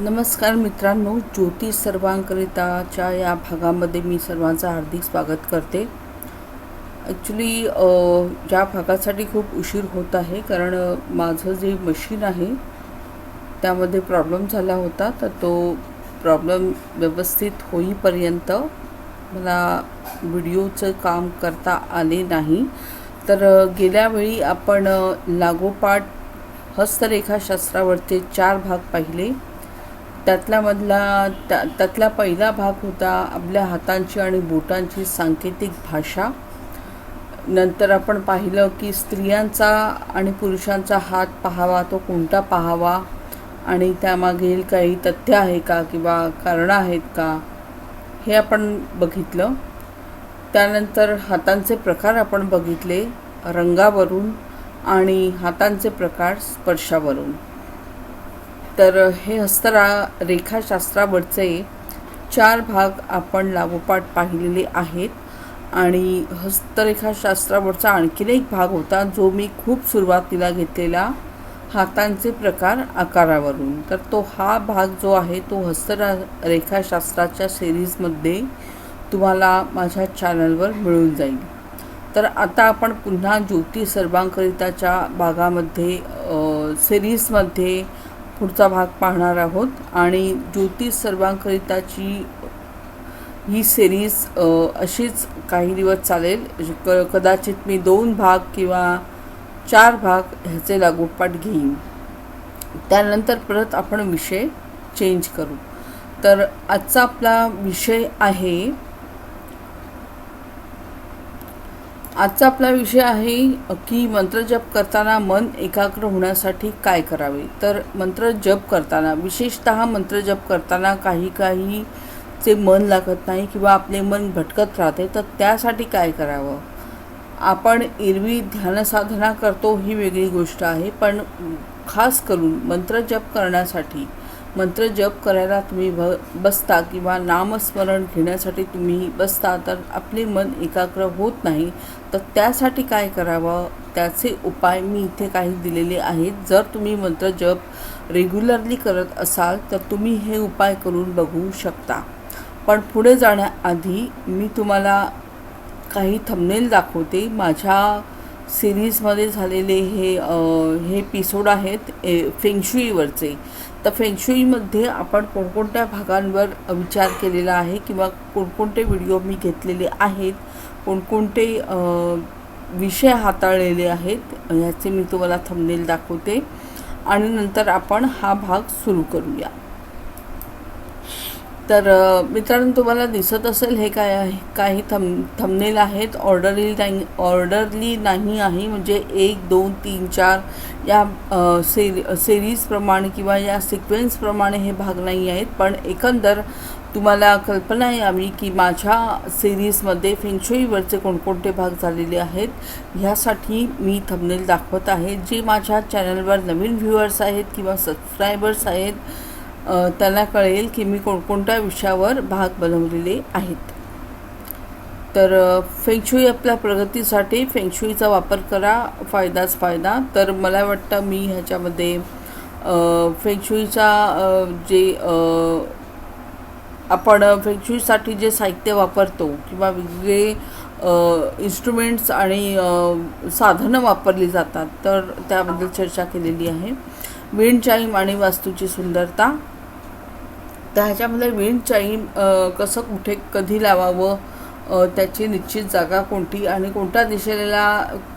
नमस्कार मित्रांनो ज्योती सर्वांकरिताच्या या भागामध्ये मी सर्वांचं हार्दिक स्वागत करते. ॲक्च्युली या भागासाठी खूप उशीर होत आहे कारण माझं जे मशीन आहे त्यामध्ये प्रॉब्लेम झाला होता तर तो प्रॉब्लेम व्यवस्थित होईपर्यंत मला व्हिडिओचं काम करता आले नाही. तर गेल्या वेळी आपण लागोपाठ हस्तरेखाशास्त्रावरचे चार भाग पाहिले. त्यातल्यामधला त्या त्यातला पहिला भाग होता आपल्या हातांची आणि बोटांची सांकेतिक भाषा. नंतर आपण पाहिलं की स्त्रियांचा आणि पुरुषांचा हात पाहावा तो कोणता पाहावा? आणि त्यामागील काही तथ्य आहे का किंवा कारणं आहेत का? हे आपण बघितलं. त्यानंतर हातांचे प्रकार आपण बघितले रंगावरून आणि हातांचे प्रकार स्पर्शावरून. तर हे हस्तरा रेखाशास्त्रावरचे चार भाग आपण लागोपाठ पाहिलेले आहेत. आणि हस्तरेखाशास्त्रावरचा आणखीन एक भाग होता जो मी खूप सुरुवातीला घेतलेला हातांचे प्रकार आकारावरून. तर तो हा भाग जो आहे तो हस्तरा रेखाशास्त्राच्या सिरीजमध्ये तुम्हाला माझ्या चॅनलवर मिळून जाईल. तर आता आपण पुन्हा ज्योती सर्वांकरिताच्या भागामध्ये सिरीजमध्ये पुढचा भाग पाहणार आहोत. आणि ज्योतिष सर्वांकरिताची ही सिरीज अशीच काही दिवस चालेल. क कदाचित मी दोन भाग किंवा चार भाग ह्याचे लागोपाठ घेईन. त्यानंतर परत आपण विषय चेंज करू. तर आजचा आपला विषय आहे आजचा आपला विषय आहे की मंत्र जप करताना मन एकाग्र होण्यासाठी काय करावे? तर मंत्र जप करताना विशेषतः मंत्र जप करताना काही काही चे मन लागत नाही किंवा आपले मन भटकत राहते तर त्यासाठी काय करावं? आपण एरवी ध्यानसाधना करतो ही वेगळी गोष्ट आहे पण खास करून मंत्र जप करण्यासाठी मंत्र जप करायला तुम्ही भ बसता किंवा नामस्मरण घेण्यासाठी तुम्ही बसता तर आपले मन एकाग्र होत नाही. तर त्यासाठी काय करावं? त्याचे उपाय मी इथे काही दिलेले आहेत. जर तुम्ही मंत्र जप रेग्युलरली करत असाल तर तुम्ही हे उपाय करून बघू शकता. पण पुढे जाण्याआधी मी तुम्हाला काही थंबनेल दाखवते. माझ्या सिरीजमध्ये झालेले हे हे एपिसोड आहेत ए फेंगशुईवरचे तर फेंगशुईमध्ये आपण कोणकोणत्या भागांवर विचार केलेला आहे किंवा कोणकोणते व्हिडिओ मी घेतलेले आहेत कोणकोणते विषय हाताळलेले आहेत ह्याचे मी तुम्हाला थंबनेल दाखवते. आणि नंतर आपण हा भाग सुरू करूया. तर मित्रांनो तुम्हाला दिसत असेल हे काय आहे? काही थम थमनेल आहेत. ऑर्डरली नाही ऑर्डरली नाही आहे. म्हणजे एक दोन तीन चार या सेरी सिरीजप्रमाणे किंवा या सिक्वेन्सप्रमाणे हे भाग नाही आहेत. पण एकंदर तुम्हाला कल्पना यावी की माझ्या सिरीजमध्ये फेंगशुईवरचे कोणकोणते भाग झालेले आहेत ह्यासाठी मी थंबनेल दाखवत आहे. जे माझ्या चॅनलवर नवीन व्ह्युअर्स आहेत किंवा सबस्क्रायबर्स आहेत त्यांना कळेल की मी कोणकोणत्या विषयावर भाग बनवलेले आहेत. तर फेंगशुई आपल्या प्रगतीसाठी फेंगशुईचा वापर करा फायदाच फायदा. तर मला वाटतं मी ह्याच्यामध्ये फेंगशुईचा जे आपण फेंगशुईसाठी जे साहित्य वापरतो किंवा वेगवेगळे इन्स्ट्रुमेंट्स आणि साधनं वापरली जातात तर त्याबद्दल चर्चा केलेली आहे. विंड चाईम आणि वास्तूची सुंदरता. तर ह्याच्यामध्ये विंड चाईम कसं कुठे कधी लावावं त्याची निश्चित जागा कोणती आणि कोणत्या दिशेला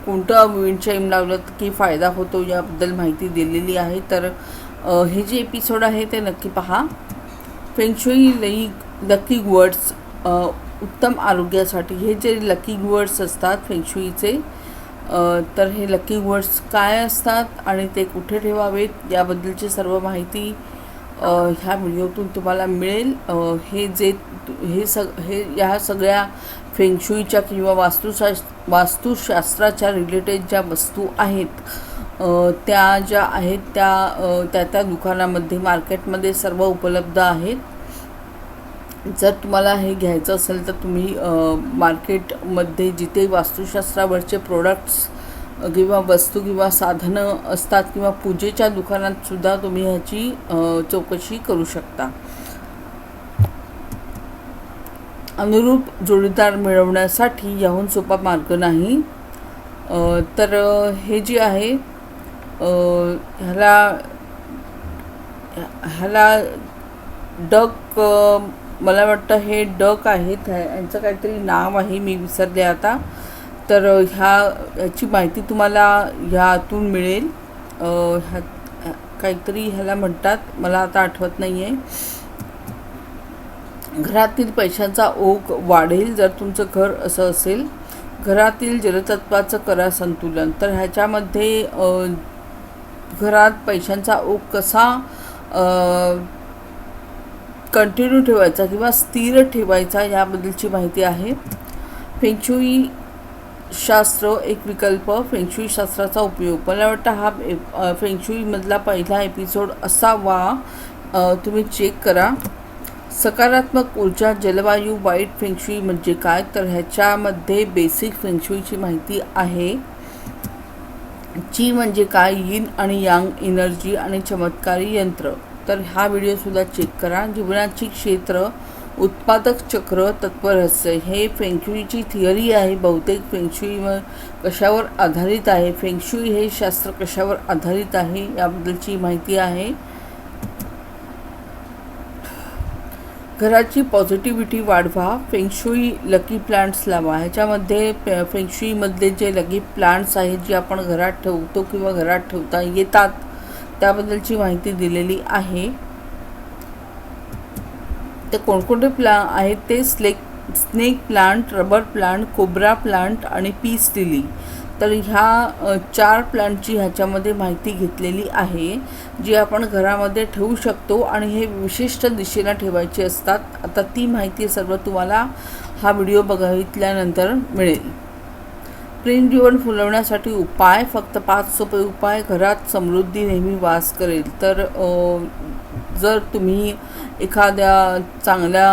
कोणतं विंड चाईम लावलं की फायदा होतो याबद्दल माहिती दिलेली आहे. तर हे जे एपिसोड आहे ते नक्की पहा. फेंगशुई लई लकी वर्ड्स उत्तम आरोग्यासाठी. हे जे लकी वर्ड्स असतात फेंगशुईचे तर हे लकी वर्ड्स काय असतात आणि ते कुठे ठेवावेत याबद्दलची सर्व माहिती ह्या व्हिडिओतून तुम्हाला मिळेल. हे जे हे सग हे या सगळ्या फेंगशुईच्या किंवा वास्तुशास् वास्तुशास्त्राच्या रिलेटेड ज्या वस्तू आहेत त्या ज्या आहेत त्या त्या त्या दुकानामध्ये मार्केटमध्ये सर्व उपलब्ध आहेत. जर तुम्हाला हे घ्यायचं असेल तर तुम्ही मार्केटमध्ये जिथे वास्तुशास्त्रावरचे प्रोडक्ट्स किंवा वस्तू किंवा साधनं असतात किंवा पूजेच्या दुकानातसुद्धा तुम्ही ह्याची चौकशी करू शकता. अनुरूप जोडीदार मिळवण्यासाठी याहून सोपा मार्ग नाही. तर हे जे आहे ह्याला ह्याला डक मला वाटतं हे डक आहेत. ह्यांचं यांचं काहीतरी नाव आहे मी विसरले आता. तर ह्या ह्याची माहिती तुम्हाला ह्यातून मिळेल. ह्या काहीतरी ह्याला म्हणतात मला आता आठवत नाही आहे घरातील पैशांचा ओघ वाढेल जर तुमचं घर असं असेल. घरातील जलतत्वाचं करा संतुलन. तर ह्याच्यामध्ये घरात पैशांचा ओघ कसा कंटिन्यू ठेवायचा किंवा स्थिर ठेवायचा याबद्दलची माहिती आहे. फेंगशुई शास्त्र एक विकल्प फेंगशुई शास्त्राचा उपयोग. मला वाटतं हा फेंगशुईमधला पहिला एपिसोड असावा. तुम्ही चेक करा. सकारात्मक ऊर्जा जलवायू वाईट फेंगशुई म्हणजे काय? तर ह्याच्यामध्ये बेसिक फेंगशुईची माहिती आहे. ची म्हणजे काय? यिन आणि यांग एनर्जी आणि चमत्कारी यंत्र. तर हा व्हिडिओसुद्धा चेक करा. जीवनाची क्षेत्र उत्पादक चक्र तत्परहस्य हे फेंगशुईची थिअरी आहे. बहुतेक फेंगशुई कशावर आधारित आहे? फेंगशुई हे शास्त्र कशावर आधारित आहे? याबद्दलची माहिती आहे. घराची पॉझिटिव्हिटी वाढवा. फेंगशुई लकी प्लांट्स लावा. ह्याच्यामध्ये पे- फेंगशुईमधले जे लकी प्लांट्स आहेत जे आपण घरात ठेवतो किंवा घरात ठेवता येतात त्याबद्दलची माहिती दिलेली आहे. ते कोणकोणते प्ला आहेत ते slack snake plant rubber plant cobra plant आणि पीस लिली तर ह्या चार प्लांटची ह्याच्यामध्ये माहिती घेतलेली आहे जी आपण घरामध्ये ठेवू शकतो आणि हे विशिष्ट दिशेला ठेवायची असतात. आता ती माहिती सर्व तुम्हाला हा व्हिडिओ बघितल्यानंतर मिळेल. प्रेम जीवन फुलवण्यासाठी उपाय फक्त पाच सोपे उपाय घरात समृद्धी नेहमी वास करेल. तर जर तुम्ही एखाद्या चांगल्या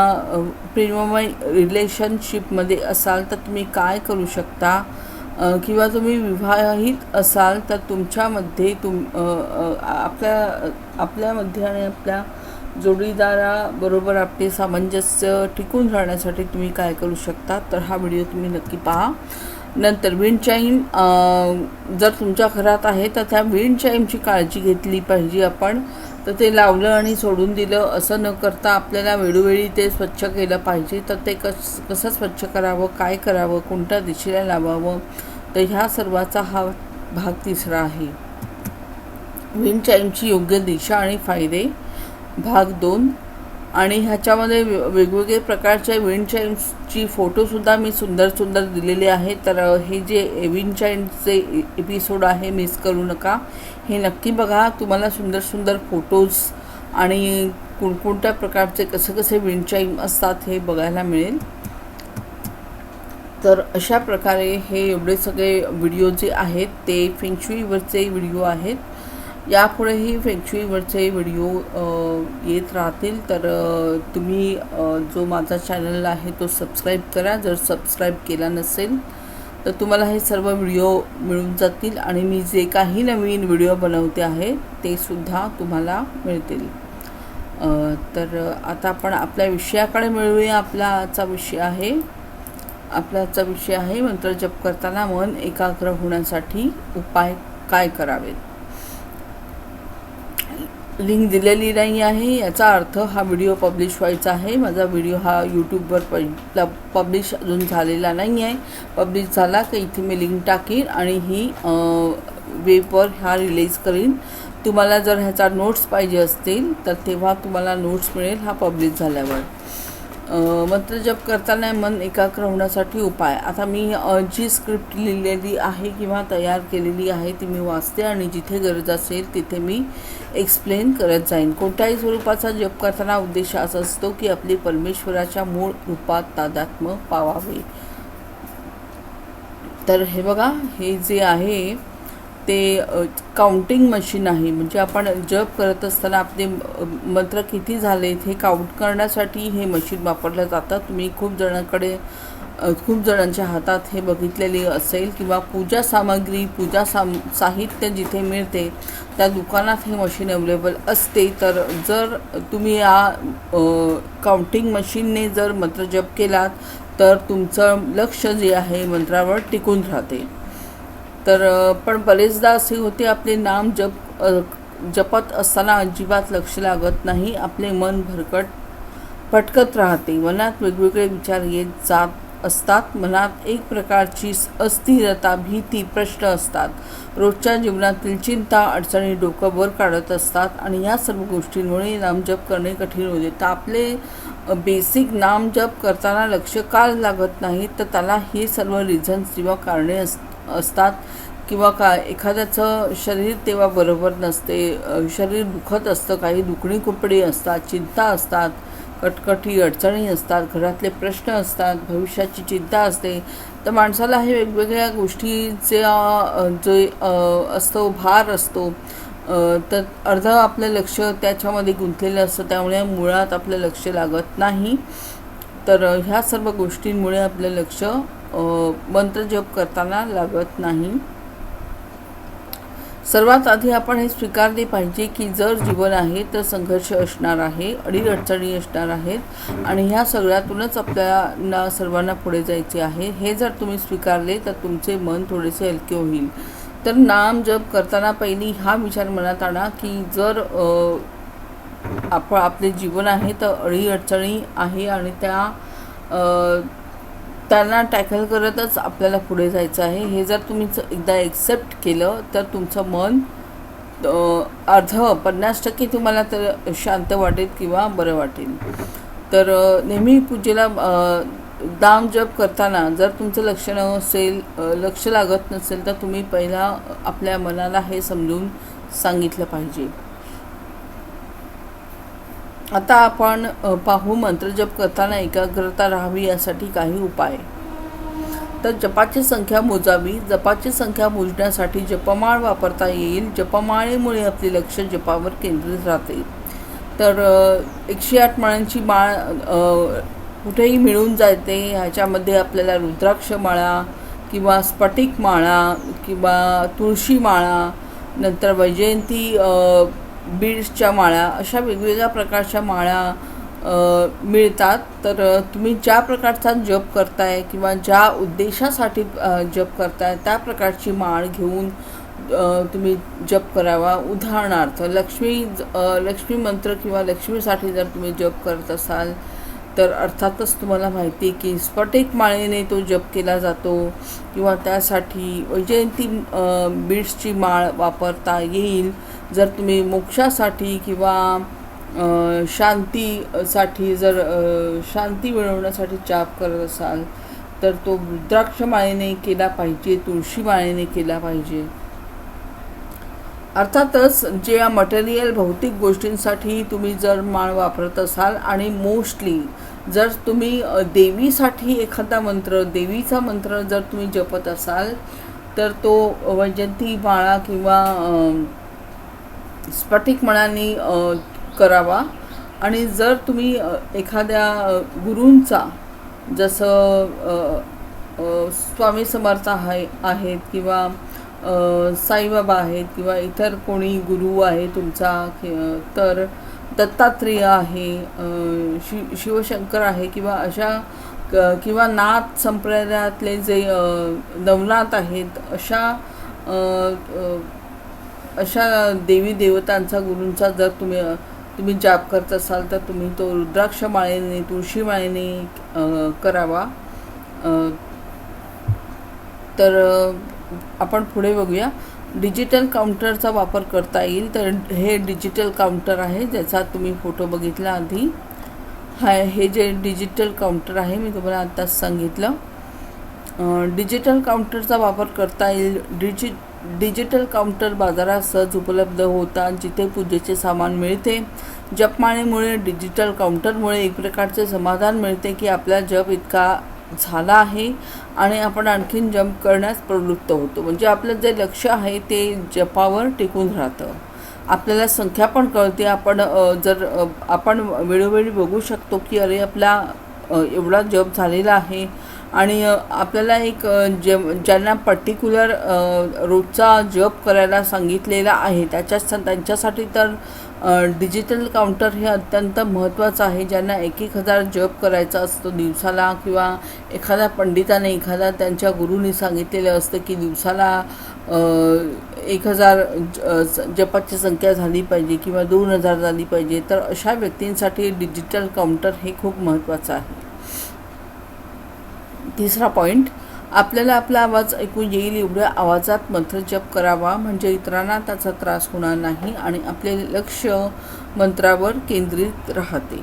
प्रेममय रिलेशनशिपमध्ये असाल तर तुम्ही काय करू शकता? किंवा तुम्ही विवाहित असाल तर तुमच्यामध्ये तुम आपल्या आपल्यामध्ये आणि आपल्या जोडीदाराबरोबर आपले सामंजस्य टिकून राहण्यासाठी तुम्ही काय करू शकता? तर हा व्हिडिओ तुम्ही नक्की पहा. नंतर विंड चाईम जर तुमच्या घरात आहे तर त्या विंड चाईमची काळजी घेतली पाहिजे आपण. तर ते लावलं आणि सोडून दिलं. असं न करता आपल्याला वेळोवेळी ते स्वच्छ केलं पाहिजे. तर ते कस कसं स्वच्छ करावं काय करावं कोणत्या दिशेला लावावं तर ह्या सर्वाचा हा भाग तिसरा आहे. विंड चाईमची योग्य दिशा आणि फायदे. भाग दोन आणि ह्याच्यामध्ये वेगवेगळे प्रकारच्या विंड चाईम्सची फोटोसुद्धा मी सुंदर सुंदर दिलेले आहेत. तर हे जे विंड चाईम्सचे एपिसोड आहे मिस करू नका. हे नक्की बघा. तुम्हाला सुंदर सुंदर फोटोज आणि कोणकोणत्या प्रकारचे कसे कसे विंड चाईम असतात हे बघायला मिळेल. तर अशा प्रकारे हे एवढे सगळे व्हिडिओ जे आहेत ते फेंगशुईवरचे व्हिडिओ आहेत. यापुढेही फेंगशुईवरचे व्हिडिओ येत राहतील. तर तुम्ही जो माझा चॅनल आहे तो सबस्क्राईब करा. जर सबस्क्राईब केला नसेल तर तुम्हाला हे सर्व व्हिडिओ मिळून जातील आणि मी जे काही नवीन व्हिडिओ बनवते आहे ते सुद्धा तुम्हाला मिळतील. तर आता आपण आपल्या विषयाकडे मिळूया. आपला आजचा विषय आहे आपला आजचा विषय आहे मंत्र जप करताना मन एकाग्र होण्यासाठी उपाय काय करावेत? लिंक दिलेली नाही आहे. याचा अर्थ हा व्हिडिओ पब्लिश व्हायचा आहे. माझा व्हिडिओ हा यूट्यूबवर प पब्लिश अजून झालेला नाही आहे. पब्लिश झाला की इथे मी लिंक टाकीन आणि ही वेबवर हा रिलीज करीन. तुम्हाला जर ह्याचा नोट्स पाहिजे असतील तर तेव्हा तुम्हाला नोट्स मिळेल. हा पब्लिश झाल्यावर. मंत्र जप करताना मन एकाग्र होण्यासाठी उपाय. आता मी जी स्क्रिप्ट लिहिलेली आहे किंवा तयार केलेली आहे ती मी वाचते आणि जिथे गरज असेल तिथे मी एक्सप्लेन करत जाईन. कोणत्याही स्वरूपाचा जप करताना उद्देश असा असतो की आपली परमेश्वराच्या मूळ रूपात तादात्म्य पावावे. तर हे बघा हे जे आहे ते काउंटिंग मशीन आहे. म्हणजे आपण जप करत असताना आपले मंत्र किती झालेत हे काउंट करण्यासाठी हे मशीन वापरलं जातं तुम्ही खूप जणांकडे खूप जणांच्या हातात हे बघितलेली असेल किंवा पूजा सामग्री पूजा साम साहित्य जिथे मिळते त्या दुकानात हे मशीन अवेलेबल असते. तर जर तुम्ही या काउंटिंग मशीनने जर मंत्र जप केलात तर तुमचं लक्ष जे आहे मंत्रावर टिकून राहते. तर पण बरेचदा असे होते आपले नाम जप जपत असताना अजिबात लक्ष लागत नाही आपले मन भरकट भटकत राहते. मनात वेगवेगळे विचार येत जात असतात. मनात एक प्रकारची अस्थिरता भीती प्रश्न असतात. रोजच्या जीवनातील चिंता अडचणी डोकं वर काढत असतात आणि या सर्व गोष्टींमुळे नामजप करणे कठीण होते. तर आपले बेसिक नामजप करताना लक्ष का लागत नाही? तर त्याला हे सर्व रिझन्स किंवा कारणे असतात असतात किंवा का एखाद्याचं शरीर तेव्हा बरोबर नसते शरीर दुखत असतं काही दुखणी कुपडी असतात चिंता असतात कटकटी अडचणी असतात घरातले प्रश्न असतात भविष्याची चिंता असते तर माणसाला हे वेगवेगळ्या गोष्टीचे जे असतो भार असतो तर अर्ध आपलं लक्ष त्याच्यामध्ये गुंतलेलं असतं त्यामुळे मुळात आपलं लक्ष लागत नाही. तर ह्या सर्व गोष्टींमुळे आपलं लक्ष मंत्रजप करताना लागत नाही. सर्वात आधी आपण हे स्वीकारले पाहिजे की जर जीवन आहे तर संघर्ष असणार आहे अडीअडचणी असणार आहेत आणि ह्या सगळ्यातूनच आपल्याला सर्वांना पुढे जायचे आहे. हे जर तुम्ही स्वीकारले तर तुमचे मन थोडेसे हलके होईल. तर नाम जप करताना पहिली हा विचार मनात आणा की जर आपण आपले जीवन आहे तर अडीअडचणी आहे आणि त्या त्यांना टॅकल करतच आपल्याला पुढे जायचं आहे. हे जर तुम्ही एकदा एक्सेप्ट केलं तर तुमचं मन अर्ध पन्नास टक्के तुम्हाला तर शांत वाटेल किंवा बरं वाटेल. तर नेहमी पूजेला दाम जप करताना जर तुमचं लक्ष नसेल लक्ष लागत नसेल तर तुम्ही पहिला आपल्या मनाला हे समजून सांगितलं पाहिजे. आता आपण पाहू मंत्रजप करताना एकाग्रता राहावी यासाठी काही उपाय. तर जपाची संख्या मोजावी. जपाची संख्या मोजण्यासाठी जपमाळ वापरता येईल. जपमाळेमुळे आपले लक्ष जपावर केंद्रित राहते. तर एकशे आठ माळांची माळ कुठेही मिळून जाते. ह्याच्यामध्ये आपल्याला रुद्राक्ष माळा किंवा स्फटिक माळा किंवा तुळशी माळा नंतर वैजयंती बीड्सच्या माळा अशा वेगवेगळ्या प्रकारच्या माळा मिळतात. तर तुम्ही ज्या प्रकारचा जप करताय किंवा ज्या उद्देशासाठी जप करताय त्या प्रकारची माळ घेऊन तुम्ही जप करावा. उदाहरणार्थ लक्ष्मी लक्ष्मी मंत्र किंवा लक्ष्मीसाठी जर तुम्ही जप करत असाल तर अर्थातच तुम्हाला माहिती आहे की स्फटिक माळेने तो जप केला जातो किंवा त्यासाठी वैजयंती बीड्सची माळ वापरता येईल. जर तुम्ही मोक्षासाठी किंवा शांतीसाठी जर शांती मिळवण्यासाठी जाप करत असाल तर तो रुद्राक्ष माळेने केला पाहिजे तुळशी माळेने केला पाहिजे. अर्थातच जे या मटेरियल भौतिक गोष्टींसाठी तुम्ही जर माळ वापरत असाल आणि मोस्टली जर तुम्ही देवीसाठी एखादा मंत्र देवीचा मंत्र जर तुम्ही जपत असाल तर तो वैजंती माळा किंवा स्फटिक मळांनी करावा. आणि जर तुम्ही एखाद्या गुरूंचा जसं स्वामी समर्थ आहे आहेत किंवा साईबाबा आहेत किंवा इतर कोणी गुरु आहे तुमचा तर दत्तात्रेय आहे शि शिवशंकर आहे किंवा अशा क- किंवा नाथ संप्रदायातले जे नवनाथ आहेत अशा अशा देवी देवतांचा गुरूंचा जर तुम्ही तुम्ही जाप करत असाल तर तुम्ही तो रुद्राक्ष माळेने तुळशी माळेने करावा. तर आपण पुढे बघूया. डिजिटल काउंटरचा वापर करता येईल तर हे डिजिटल काउंटर आहे ज्याचा तुम्ही फोटो बघितला आधी. हा हे जे डिजिटल काउंटर आहे मी तुम्हाला आत्ताच सांगितलं. डिजिटल काउंटरचा वापर करता येईल. डिजि डिजिटल काउंटर बाजारात सहज उपलब्ध होतात जिथे पूजेचे सामान मिळते. जपमाळेमुळे डिजिटल काउंटरमुळे एक प्रकारचे समाधान मिळते की आपला जप इतका झाला आहे आणि आपण आणखीन जंप करण्यास प्रवृत्त होतो. म्हणजे आपलं जे लक्ष आहे ते जपावर टिकून राहतं. आपल्याला संख्या पण कळते. आपण जर आपण वेळोवेळी बघू शकतो की अरे आपला एवढा जप झालेला आहे आणि आपल्याला एक जे ज्यांना पर्टिक्युलर रोजचा जप करायला सांगितलेला आहे त्याच्या त्यांच्यासाठी तर डिजिटल काउंटर हे अत्यंत महत्त्वाचं आहे. ज्यांना एक एक हजार जप करायचा असतो दिवसाला किंवा एखाद्या पंडिताने एखाद्या त्यांच्या गुरुनी सांगितलेलं असतं की दिवसाला एक हजार ज- जपाची संख्या झाली पाहिजे किंवा दोन हजार झाली पाहिजे. तर अशा व्यक्तींसाठी डिजिटल काउंटर हे खूप महत्त्वाचं आहे. तिसरा पॉईंट आपल्याला आपला आवाज ऐकू येईल एवढ्या आवाजात मंत्र जप करावा. म्हणजे इतरांना त्याचा त्रास होणार नाही आणि आपले लक्ष मंत्रावर केंद्रित राहते.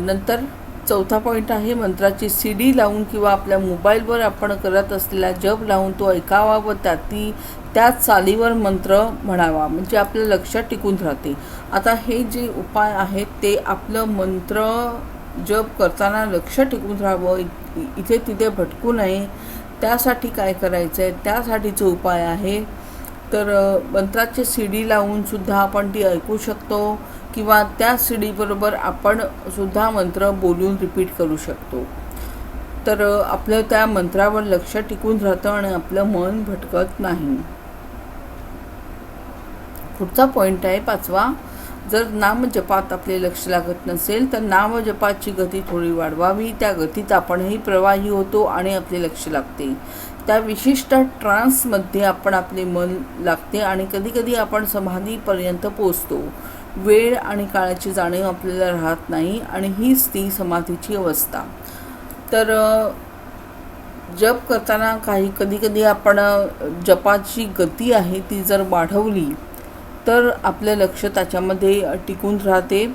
नंतर चौथा पॉईंट आहे मंत्राची सी डी लावून किंवा आपल्या मोबाईलवर आपण करत असलेला जप लावून तो ऐकावा व त्याती त्याच चालीवर मंत्र म्हणावा. म्हणजे आपलं लक्षात टिकून राहते. आता हे जे उपाय आहेत ते आपलं मंत्र जप करताना लक्ष टिकून राहावं इ- इथे तिथे भटकू नये. त्यासाठी काय करायचं आहे त्यासाठीचे उपाय आहे. तर मंत्राचे मंत्राची सी डी लावूनसुद्धा आपण ती ऐकू शकतो किंवा त्या सी डीबरोबर आपण सुद्धा मंत्र बोलून रिपीट करू शकतो. तर आपलं त्या मंत्रावर लक्ष टिकून राहतं आणि आपलं मन भटकत नाही. पुढचा पॉईंट आहे पाचवा. जर नामजपात आपले लक्ष लागत नसेल तर नामजपाची गती थोडी वाढवावी. त्या गतीत आपणही प्रवाही होतो आणि आपले लक्ष लागते. त्या विशिष्ट ट्रान्समध्ये आपण आपले मन लागते आणि कधीकधी आपण समाधीपर्यंत पोचतो वेळ आणि काळाची जाणीव आपल्याला राहत नाही आणि हीच ती समाधीची अवस्था. तर जप करताना काही कधीकधी आपण जपाची गती आहे ती जर वाढवली तर आपलं लक्ष त्याच्यामध्ये टिकून राहते.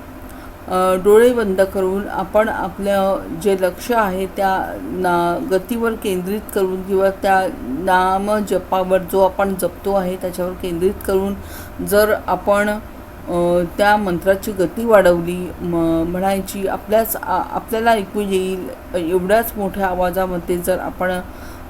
डोळे बंद करून आपण आपलं जे लक्ष आहे त्या ना गतीवर केंद्रित करून किंवा त्या नाम जपावर जो आपण जपतो आहे त्याच्यावर केंद्रित करून जर आपण त्या मंत्राची गती वाढवली म म्हणायची आपल्याच आपल्याला ऐकू येईल एवढ्याच मोठ्या आवाजामध्ये जर आपण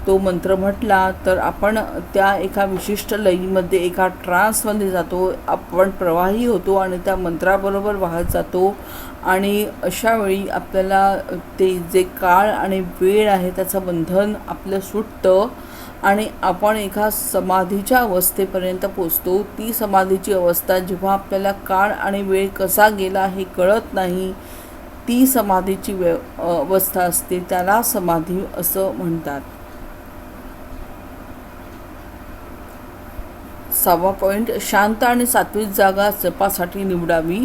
तो मंत्र म्हटला तर आपण त्या एका विशिष्ट लयीमध्ये एका ट्रान्समध्ये जातो आपण प्रवाही होतो आणि त्या मंत्राबरोबर वाहत जातो. आणि अशावेळी आपल्याला ते जे काळ आणि वेळ आहे त्याचं बंधन आपलं सुटतं आणि आपण एका समाधीच्या अवस्थेपर्यंत पोचतो. ती समाधीची अवस्था जेव्हा आपल्याला काळ आणि वेळ कसा गेला हे कळत नाही ती समाधीची व्य अवस्था असते त्याला समाधी असं म्हणतात. सहावा पॉईंट शांत आणि सात्विक जागा जपासाठी निवडावी.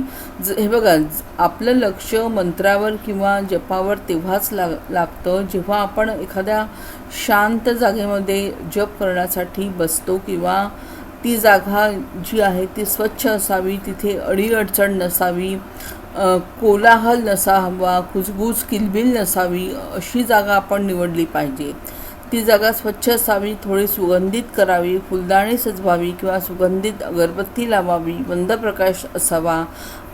ज हे बघा ज- आपलं लक्ष मंत्रावर किंवा जपावर तेव्हाच लाग लागतं जेव्हा आपण एखाद्या शांत जागेमध्ये जप करण्यासाठी बसतो किंवा ती जागा जी आहे ती स्वच्छ असावी तिथे अडीअडचण नसावी कोलाहल नसावा कुजबूज किलबिल नसावी अशी जागा आपण निवडली पाहिजे. ती जागा स्वच्छ असावी थोडी सुगंधित करावी फुलदाणी सजवावी किंवा सुगंधित अगरबत्ती लावावी मंद प्रकाश असावा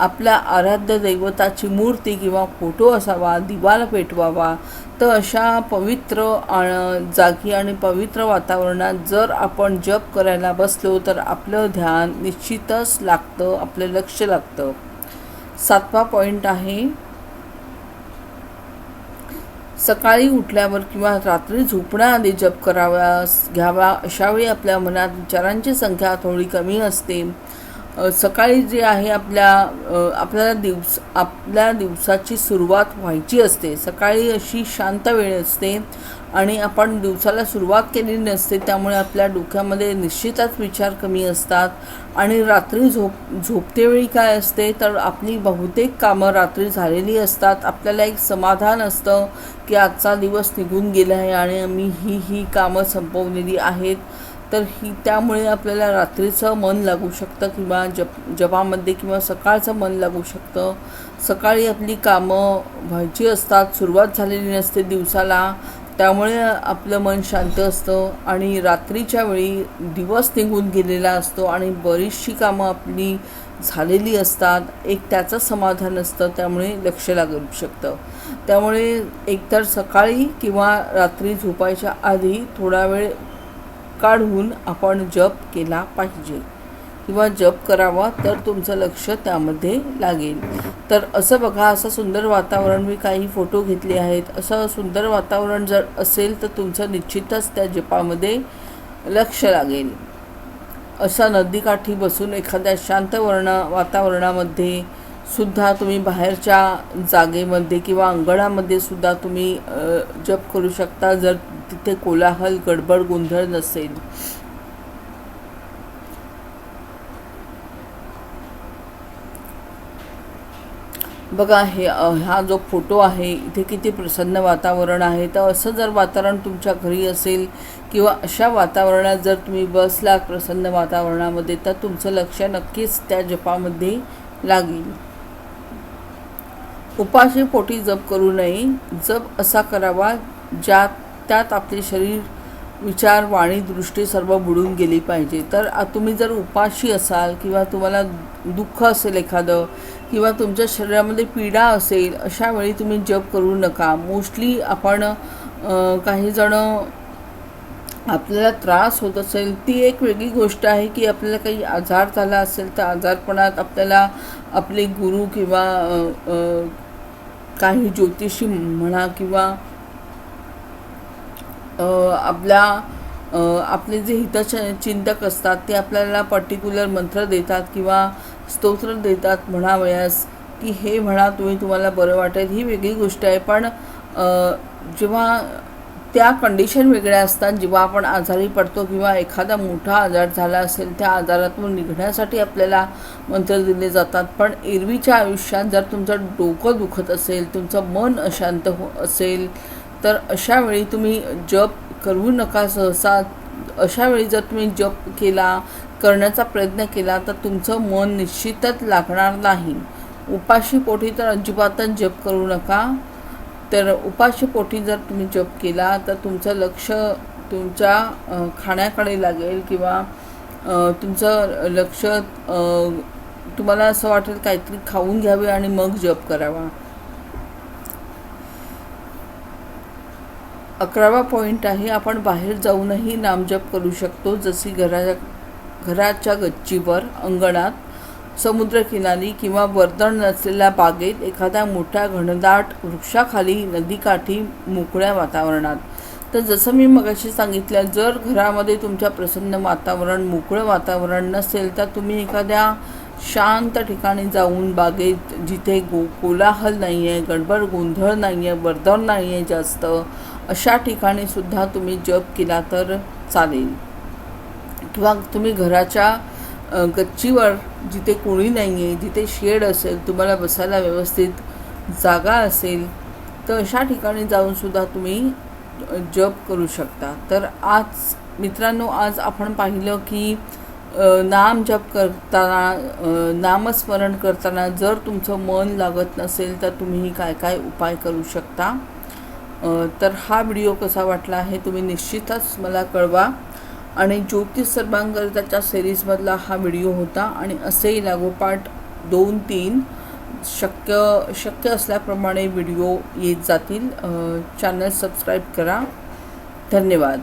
आपल्या आराध्य दैवताची मूर्ती किंवा फोटो असावा दिवाला पेटवावा. तर अशा पवित्र जागी आणि पवित्र वातावरणात जर आपण जप करायला बसलो तर आपलं ध्यान निश्चितच लागतं आपलं लक्ष लागतं. सातवा पॉईंट आहे सकाळी उठल्यावर किंवा रात्री झोपण्याआधी जप करावा घ्यावा अशावेळी आपल्या मनात विचारांची संख्या थोडी कमी असते. सकाळी जे आहे आपल्या आपल्याला दिवस आपल्या दिवसाची सुरुवात व्हायची असते. सकाळी अशी शांत वेळ असते आणि आपण दिवसाला सुरुवात केलेली नसते त्यामुळे आपल्या डोक्यामध्ये निश्चितच विचार कमी असतात. आणि रात्री झोप झोपतेवेळी काय असते तर आपली बहुतेक कामं रात्री झालेली असतात. आपल्याला एक समाधान असतं की आजचा दिवस निघून गेला आहे आणि मी ही ही कामं संपवलेली आहेत. तर ही त्यामुळे आपल्याला रात्रीचं मन लागू शकतं किंवा जप जपामध्ये किंवा सकाळचं मन लागू शकतं. सकाळी आपली कामं व्हायची असतात सुरुवात झालेली नसते दिवसाला. त्यामुळे आपलं मन शांत असतं आणि रात्रीच्या वेळी दिवस निघून गेलेला असतो आणि बरीचशी कामं आपली झालेली असतात. एक त्याचं समाधान असतं त्यामुळे लक्ष लागू शकतं. त्यामुळे एकतर सकाळी किंवा रात्री झोपायच्या आधी थोडा वेळ काढून आपण जप केला पाहिजे. किंवा जप करावा तर तुमचं लक्ष त्यामध्ये लागेल. तर असं बघा असं सुंदर वातावरण मी काही फोटो घेतले आहेत. असं सुंदर वातावरण जर असेल तर तुमचं निश्चितच त्या जपामध्ये लक्ष लागेल. असा नदीकाठी बसून एखाद्या शांत वर्ण वातावरणामध्ये सुद्धा तुम्ही बाहेरच्या जागेमध्ये किंवा अंगणामध्ये सुद्धा तुम्ही जप करू शकता जर तिथे कोलाहल गडबड गोंधळ नसेल. बघा हे हा जो फोटो आहे इथे किती प्रसन्न वातावरण आहे. तर असं जर वातावरण तुमच्या घरी असेल किंवा अशा वातावरणात जर तुम्ही बसलात प्रसन्न वातावरणामध्ये तर तुमचं लक्ष नक्कीच त्या जपामध्ये लागेल. उपाशी पोटी जप करू नये. जप असा करावा ज्यात त्यात आपले शरीर विचार वाणी दृष्टी सर्व बुडून गेली पाहिजे. तर तुम्ही जर उपाशी असाल किंवा तुम्हाला दुःख असेल एखादं किंवा तुमच्या शरीरामध्ये पीडा असेल अशा वेळी तुम्ही जप करू नका. मोस्टली आपण काहीजणं काही आपल्याला त्रास होत असेल ती एक वेगळी गोष्ट आहे की आपल्याला काही आजार झाला असेल तर आजारपणात आपल्याला आपले गुरु किंवा काही ज्योतिषी म्हणा किंवा आपला आपल्या आपले जे हितच चिंतक असतात ते आपल्याला पर्टिक्युलर मंत्र देतात किंवा स्तोत्र देतात म्हणावयास की हे म्हणा तुम्ही तुम्हाला बरं वाटेल. ही वेगळी गोष्ट आहे. पण जेव्हा त्या कंडिशन वेगळ्या असतात. जेव्हा आपण आजारी पडतो किंवा एखादा मोठा आजार झाला असेल त्या आजारातून निघण्यासाठी आपल्याला मंत्र दिले जातात. पण एरवीच्या आयुष्यात जर तुमचं डोकं दुखत असेल तुमचं मन अशांत हो असेल तर अशा वेळी तुम्ही जप करू नका सहसा. अशा वेळी जर तुम्ही जप केला करण्याचा प्रयत्न केला तर तुमचं मन निश्चितच लागणार नाही. उपाशी पोटी तर अजिबातच जप करू नका. तर उपाशी पोटी जर तुम्ही जप केला तर तुमचं लक्ष तुमच्या खाण्याकडे लागेल किंवा तुमचं लक्ष तुम्हाला असं वाटेल काहीतरी खाऊन घ्यावे आणि मग जप करावा. अकरावा पॉईंट आहे आपण बाहेर जाऊनही नामजप करू शकतो जशी घराच्या घराच्या गच्चीवर अंगणात समुद्रकिनारी किंवा वर्दळ नसलेल्या बागेत एखाद्या मोठ्या घनदाट वृक्षाखाली नदीकाठी मोकळ्या वातावरणात. तर जसं मी मगाशी सांगितलं जर घरामध्ये तुमच्या प्रसन्न वातावरण मोकळं वातावरण नसेल तर तुम्ही एखाद्या शांत ठिकाणी जाऊन बागेत जिथे गो कोलाहल नाही आहे गडबड गोंधळ नाही आहे वर्दळ नाही आहे जास्त अशा ठिकाणी सुद्धा तुम्ही जप केला तर चालेल. किंवा तुम्ही घराच्या गच्चीवर जिथे कोणी नाही आहे जिथे शेड असेल तुम्हाला बसायला व्यवस्थित जागा असेल तर अशा ठिकाणी जाऊनसुद्धा तुम्ही जप करू शकता. तर आज मित्रांनो आज आपण पाहिलं की नाम जप करताना नामस्मरण करताना जर तुमचं मन लागत नसेल तर तुम्ही काय काय उपाय करू शकता? तर हा व्हिडिओ कसा वाटला आहे तुम्ही निश्चितच मला कळवा. आणि ज्योतिष सर्वांगरताच्या सिरीजमधला हा व्हिडिओ होता. आणि असेही लागोपाठ दोन तीन शक्य शक्य असल्याप्रमाणे व्हिडिओ येत जातील. चॅनल सबस्क्राईब करा. धन्यवाद.